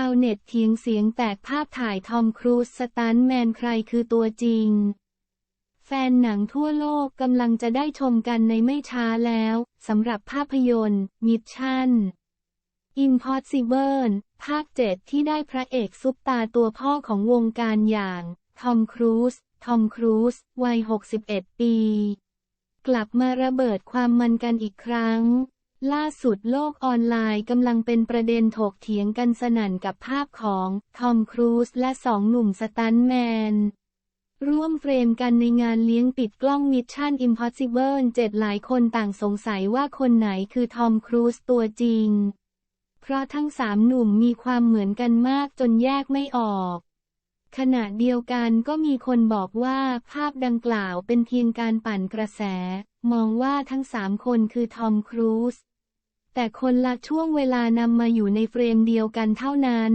าวเน็ตเถียงเสียงแตกภาพถ่ายทอมครูซสตันท์แมนใครคือตัวจริง แฟนหนังทั่วโลกกำลังจะได้ชมกันในไม่ช้าแล้วสำหรับภาพยนตร์มิชชั่น Impossible ภาคเจ็ดที่ได้พระเอกซุปตาตัวพ่อของวงการอย่าง ทอมครูซ ทอมครูซ วัย 61 ปี กลับมาระเบิดความมันกันอีกครั้ง ล่าสุดโลกออนไลน์กำลังเป็นประเด็นถกเถียงกันสนั่นกับภาพของทอมครูซและสองหนุ่มสตันแมน ร่วมเฟรมกันในงานเลี้ยงปิดกล้องมิชชั่น Impossible 7หลายคนต่างสงสัยว่าคนไหนคือทอมครูซตัวจริง เพราะทั้งสามหนุ่มมีความเหมือนกันมากจนแยกไม่ออก ขณะเดียวกันก็มีคนบอกว่าภาพดังกล่าวเป็นเพียงการปั่นกระแส มองว่าทั้งสามคนคือทอมครูซ แต่คนละช่วงเวลานำมาอยู่ในเฟรมเดียวกันเท่านั้น